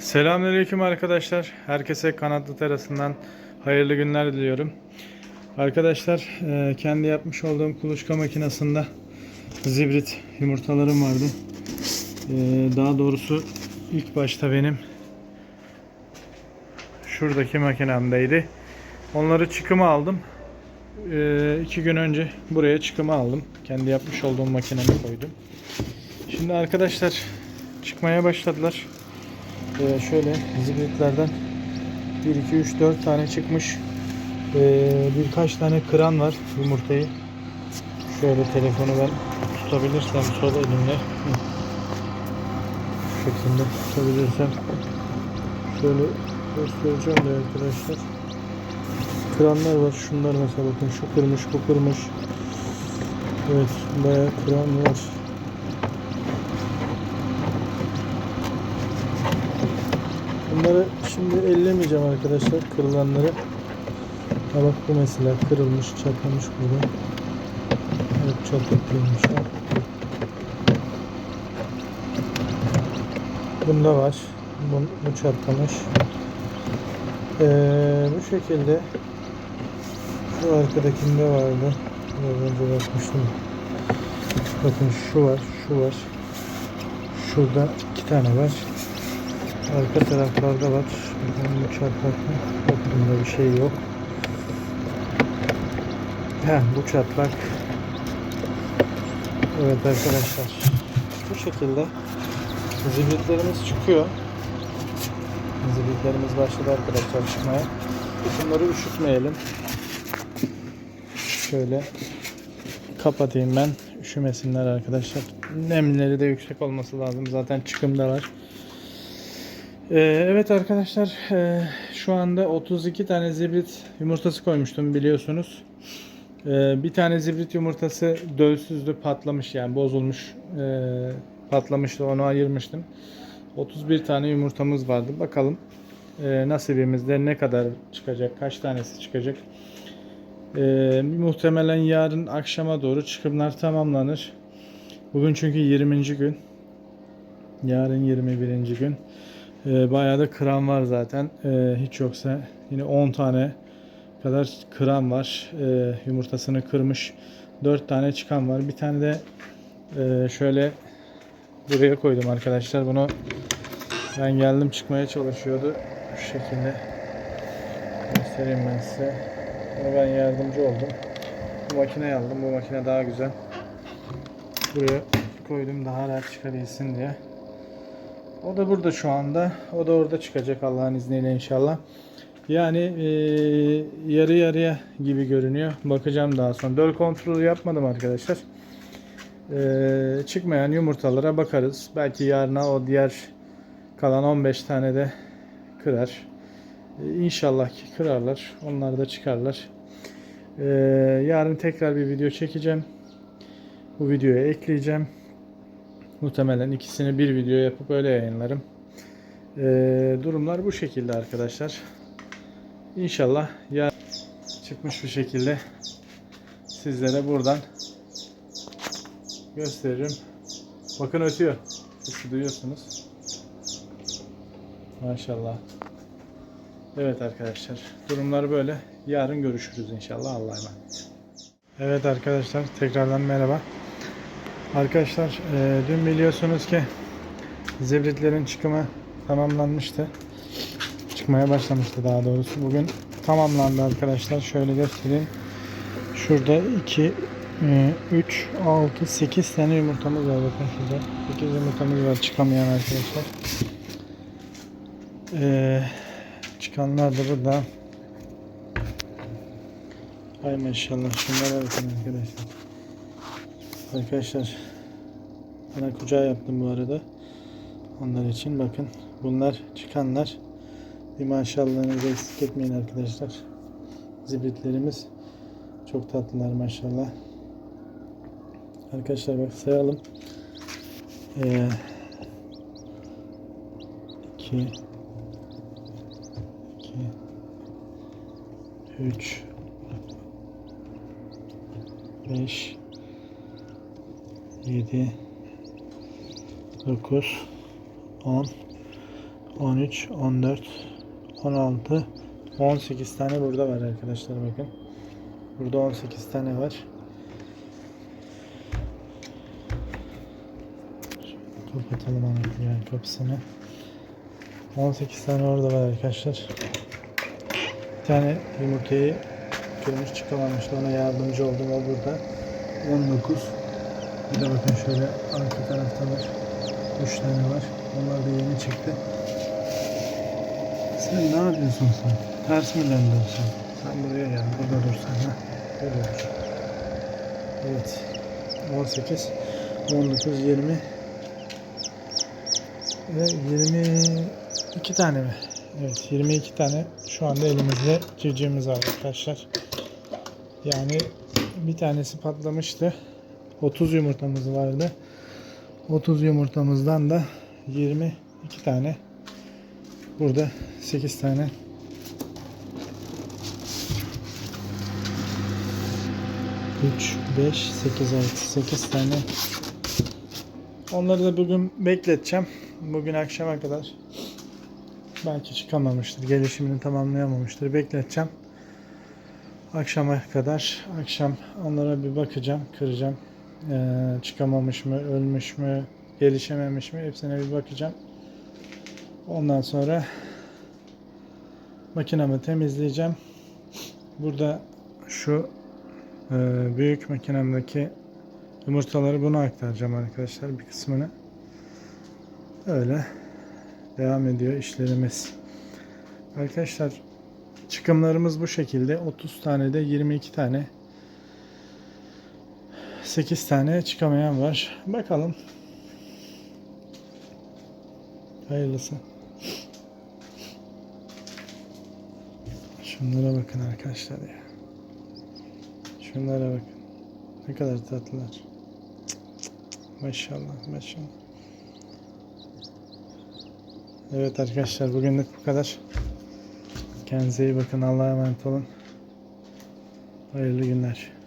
Selamünaleyküm arkadaşlar. Herkese kanatlı terasından hayırlı günler diliyorum. Arkadaşlar e, kendi yapmış olduğum kuluçka makinesinde zibrit yumurtalarım vardı. E, Daha doğrusu ilk başta benim şuradaki makinemdeydi. Onları çıkıma aldım. E, iki gün önce buraya çıkıma aldım. Kendi yapmış olduğum makineme koydum. Şimdi arkadaşlar çıkmaya başladılar. Ee, şöyle zibritlerden 1, 2, 3, 4 tane çıkmış. Ee, birkaç tane kıran var yumurtayı. Şöyle telefonu ben tutabilirsem sol elimle. Şu şekilde tutabilirsem. Şöyle göstereceğim de arkadaşlar. Kıranlar var. Şunlar mesela bakın şu kırmış bu kırmış. Evet bayağı kıran var. Bunları şimdi ellemeyeceğim arkadaşlar kırılanları. Ha bak bu mesela kırılmış, çatlamış burada. Evet çatlaklıymış ha. Bunda var. Bu, bu çatlamış. Ee, bu şekilde şu arkadakinde vardı. Biraz önce bakmıştım. Bakın şu var, şu var. Şurada iki tane var. Arka taraflarda var. Bakın bu çatlak mı? Yok bir şey yok. Heh, bu çatlak. Evet arkadaşlar. Bu şekilde zibritlerimiz çıkıyor. Zibritlerimiz başladı arkadaşlar çıkmaya. Bunları üşütmeyelim. Şöyle kapatayım ben. Üşümesinler arkadaşlar. Nemleri de yüksek olması lazım. Zaten çıkımda var. Ee, evet arkadaşlar ee, şu anda 32 tane zibrit yumurtası koymuştum biliyorsunuz. Ee, bir tane zibrit yumurtası dölsüzdü patlamış yani bozulmuş ee, patlamıştı onu ayırmıştım. 31 tane yumurtamız vardı bakalım ee, nasibimizde ne kadar çıkacak kaç tanesi çıkacak. Muhtemelen yarın akşama doğru çıkımlar tamamlanır. Bugün çünkü 20. gün. Yarın 21. gün. Ee, bayağı da kıran var zaten. Ee, hiç yoksa yine 10 tane kadar kıran var. Ee, yumurtasını kırmış. 4 tane çıkan var. Bir tane de e, şöyle buraya koydum arkadaşlar. Bunu ben geldim çıkmaya çalışıyordu. Şu şekilde göstereyim ben size. Bunu ben yardımcı oldum. Bu makineyi aldım. Bu makine daha güzel. Buraya koydum daha rahat çıkabilsin diye. O da burada şu anda. O da orada çıkacak Allah'ın izniyle inşallah. Yani e, yarı yarıya gibi görünüyor. Bakacağım daha sonra. Döl kontrolü yapmadım arkadaşlar. E, çıkmayan yumurtalara bakarız. Belki yarına o diğer kalan 15 tane de kırar. E, inşallah ki kırarlar. Onlar da çıkarlar. E, yarın tekrar bir video çekeceğim. Bu videoya ekleyeceğim. Muhtemelen ikisini bir video yapıp öyle yayınlarım. Ee, durumlar bu şekilde arkadaşlar. İnşallah ya çıkmış bir şekilde sizlere buradan gösteririm. Bakın ötüyor. Sesi duyuyorsunuz. Maşallah. Evet arkadaşlar. Durumlar böyle. Yarın görüşürüz inşallah. Allah'a emanet. Evet arkadaşlar. Tekrardan merhaba. Arkadaşlar e, dün biliyorsunuz ki zibritlerin çıkımı tamamlanmıştı. Çıkmaya başlamıştı daha doğrusu. Bugün tamamlandı arkadaşlar. Şöyle göstereyim. Şurada 2, 3, 6, 8 tane yumurtamız var. Bakın şurada. 8 yumurtamız var çıkamayan arkadaşlar. E, çıkanlar da burada. Ay maşallah. Şunlara bakın arkadaşlar. Arkadaşlar bana kucağı yaptım bu arada. Onlar için bakın. Bunlar çıkanlar. Bir maşallahınızı eksik etmeyin arkadaşlar. Zibritlerimiz çok tatlılar maşallah. Arkadaşlar bak sayalım. Ee, 2 2 3 5 7 9 10 13, 14, 16, 18 tane burada var arkadaşlar bakın. Burada 18 tane var. Şöyle Kapatalım yani kapısını. 18 tane orada var arkadaşlar. Bir tane yumurtayı kırmış çıkamamıştı. Ona yardımcı oldum. O burada. 19. Bir de bakın şöyle arka tarafta var. 3 tane var. Onlar da yeni çıktı. Sen ne yapıyorsun sen? Ters mi döndürsün? Sen buraya gel. Burada dursan. Ha. Böyle dur. Evet. 18, 19, 20 ve 22 tane mi? Evet 22 tane şu anda elimizde civcivimiz var arkadaşlar. Yani bir tanesi patlamıştı. 30 yumurtamız vardı. 30 yumurtamızdan da 22 tane. Burada 8 tane. Üç, beş, sekiz, altı, sekiz tane. Onları da bugün bekleteceğim. Bugün akşama kadar. Belki çıkamamıştır. Gelişimini tamamlayamamıştır. Bekleteceğim. Akşama kadar. Akşam onlara bir bakacağım. Kıracağım. Ee, çıkamamış mı, ölmüş mü, gelişememiş mi hepsine bir bakacağım. Ondan sonra makinamı temizleyeceğim. Burada şu e, büyük makinemdeki yumurtaları buna aktaracağım arkadaşlar bir kısmını. Öyle devam ediyor işlerimiz. Arkadaşlar çıkımlarımız bu şekilde. 30 tane de 22 tane 8 tane çıkamayan var. Bakalım. Hayırlısı. Şunlara bakın arkadaşlar ya. Şunlara bakın. Ne kadar tatlılar. Maşallah maşallah. Evet arkadaşlar bugünlük bu kadar. Kendinize iyi bakın. Allah'a emanet olun. Hayırlı günler.